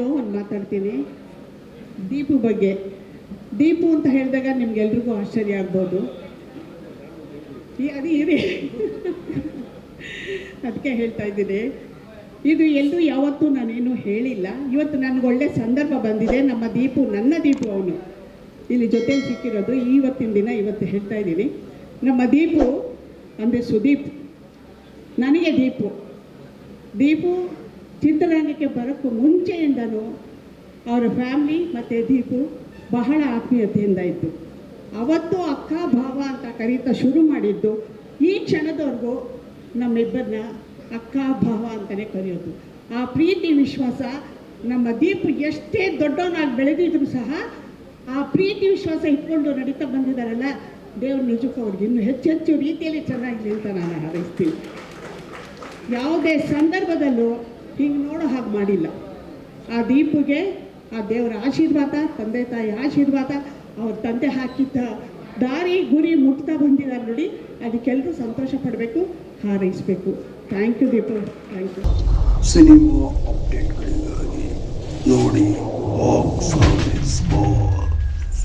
ನಾನು ಒಂದು ಮಾತಾಡ್ತೀನಿ. ದೀಪು ಬಗ್ಗೆ. ದೀಪು ಅಂತ ಹೇಳಿದಾಗ ನಿಮ್ಗೆಲ್ರಿಗೂ ಆಶ್ಚರ್ಯ ಆಗ್ಬೋದು. ಅದು ಇರಿ ಅದಕ್ಕೆ ಹೇಳ್ತಾ ಇದ್ದೀನಿ. ಇದು ಎಲ್ಲರೂ ಯಾವತ್ತೂ ನಾನೇನು ಹೇಳಿಲ್ಲ. ಇವತ್ತು ನನಗೆ ಒಳ್ಳೆ ಸಂದರ್ಭ ಬಂದಿದೆ. ನಮ್ಮ ದೀಪು, ನನ್ನ ದೀಪು ಅವನು. ಇಲ್ಲಿ ಜೊತೆಲಿ ಸಿಕ್ಕಿರೋದು ಇವತ್ತಿನ ದಿನ ಇವತ್ತು ಹೇಳ್ತಾ ಇದ್ದೀನಿ. ನಮ್ಮ ದೀಪು ಅಂದರೆ ಸುದೀಪ್. ನನಗೆ ದೀಪು. ದೀಪು ಚಿತ್ರರಂಗಕ್ಕೆ ಬರೋಕ್ಕೂ ಮುಂಚೆಯಿಂದನೂ ಅವರ ಫ್ಯಾಮ್ಲಿ ಮತ್ತು ದೀಪು ಬಹಳ ಆತ್ಮೀಯತೆಯಿಂದ ಇತ್ತು ಅವತ್ತು ಅಕ್ಕ ಭಾವ ಅಂತ ಕರೀತಾ ಶುರು ಮಾಡಿದ್ದು ಈ ಕ್ಷಣದವರೆಗೂ ನಮ್ಮಿಬ್ಬರನ್ನ ಅಕ್ಕ ಭಾವ ಅಂತಲೇ ಕರೆಯೋದು. ಆ ಪ್ರೀತಿ ವಿಶ್ವಾಸ ನಮ್ಮ ದೀಪು ಎಷ್ಟೇ ದೊಡ್ಡವನಾಗಿ ಬೆಳೆದಿದ್ರು ಸಹ ಆ ಪ್ರೀತಿ ವಿಶ್ವಾಸ ಇಟ್ಕೊಂಡು ನಡೀತಾ ಬಂದಿದ್ದಾರಲ್ಲ, ದೇವ್ರ ನಿಜಕ್ಕೂ ಅವ್ರಿಗೆ ಇನ್ನೂ ಹೆಚ್ಚು ಹೆಚ್ಚು ರೀತಿಯಲ್ಲಿ ಚೆನ್ನಾಗಿದೆ ಅಂತ ನಾನು ಹಾರೈಸ್ತೀನಿ. ಯಾವುದೇ ಸಂದರ್ಭದಲ್ಲೂ ಹಿಂಗೆ ನೋಡೋ ಹಾಗೆ ಮಾಡಿಲ್ಲ. ಆ ದೀಪಿಗೆ ಆ ದೇವರ ಆಶೀರ್ವಾದ, ತಂದೆ ತಾಯಿ ಆಶೀರ್ವಾದ, ಅವ್ರ ತಂದೆ ಹಾಕಿದ್ದ ದಾರಿ, ಗುರಿ ಮುಟ್ತಾ ಬಂದಿದ್ದಾರೆ ನೋಡಿ. ಅದಕ್ಕೆಲ್ಲರೂ ಸಂತೋಷ ಪಡಬೇಕು, ಹಾರೈಸಬೇಕು. Thank you Deepu. Thank you cinema ಅಪ್ಡೇಟ್ಗಳಿಗಾಗಿ ನೋಡಿ